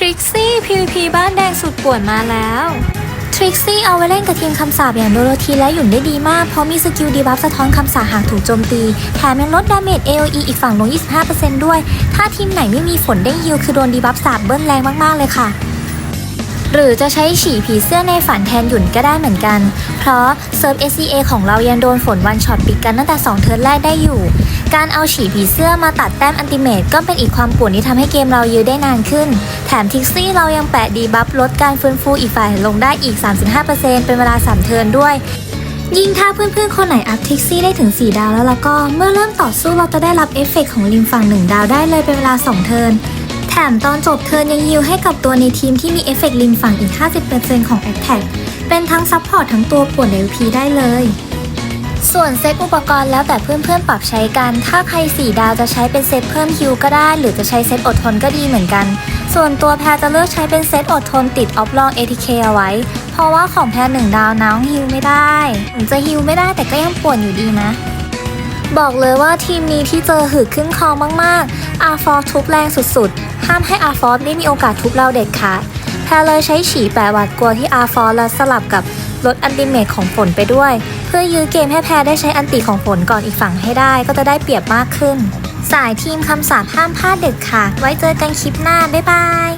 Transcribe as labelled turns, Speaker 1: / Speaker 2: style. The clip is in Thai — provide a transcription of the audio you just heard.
Speaker 1: ทริกซี่ PVP บ้านแดงสุดป่วนมาแล้ว ทริกซี่เอาไว้เล่นกับทีมคำสาปอย่างโดโรธีและหยุ่นได้ดีมาก เพราะมีสกิลดีบัฟสะท้อนคำสาหากถูกโจมตี แถมยังลดดาเมจ AOE อีกฝั่งลง 25%ด้วย ถ้าทีมไหนไม่มีฝนเด้งฮิลคือโดนดีบัฟสาบเบิ้ลแรงมาก ๆ เลยค่ะหรือจะใช้ฉี่ผีเสื้อในฝันแทนหยุ่นก็ได้เหมือนกัน เพราะเซิร์ฟ SCA ของเรายังโดนฝนวันช็อตปิดกันตั้งแต่ 2 เทิร์นแรกได้อยู่ การเอาฉีผีเสื้อมาตัดแต้มอันติเมตก็เป็นอีกความปวนที่ทำให้เกมเรายื้อได้นานขึ้น แถมทิกซี่เรายังแปะดีบัฟลดการฟื้นฟูอีกฝ่ายลงได้อีก 35%เป็นเวลา 3 เทิร์นด้วย ยิ่งถ้าเพื่อนๆ คนไหนอัพทิกซี่ได้ถึง 4 ดาวแล้วแล้วก็เมื่อเริ่มต่อสู้เราจะได้รับเอฟเฟกต์ของริมฝั่ง 1 ดาวได้เลยเป็นเวลา 2 เทิร์นแถมตอนจบเทิร์นยังยิวให้กับตัวในทีมที่มีเอฟเฟกต์ริมฝั่งอีก 50%ของ a t t a c k เป็นทั้งซัพพอร์ตทั้งตัวป่วน LP ได้เลย ส่วนเซตอุปกรณ์แล้วแต่เพื่อนๆปรับใช้กัน ถ้าใคร 4 ดาวจะใช้เป็นเซตเพิ่มฮิวก็ได้ หรือจะใช้เซตอดทนก็ดีเหมือนกัน ส่วนตัวแพรจะเลือกใช้เป็นเซตอดทนติดออฟลอง ATK เอาไว้ เพราะว่าของแพรหนึ่งดาวน้องฮิวไม่ได้ถึงจะฮิวไม่ได้แต่ก็ยังป่วนอยู่ดีนะบอกเลยว่าทีมนี้ที่เจอหืดขึ้นคอมากๆ อาฟอร์ทุบแรงสุดๆ ห้ามให้อาฟอร์ได้มีโอกาสทุบเราเด็ดขาดแพรเลยใช้ฉี่แปะหวัดกลัวที่อาฟอร์และสลับกับลดอันติเมตของฝนไปด้วยเพื่อยื้อเกมให้แพ้ได้ใช้อันติของฝนก่อนอีกฝั่งให้ได้ก็จะได้เปรียบมากขึ้น สายทีมคำสาปห้ามพลาดเด็ดขาดไว้เจอกันคลิปหน้า บ๊ายบาย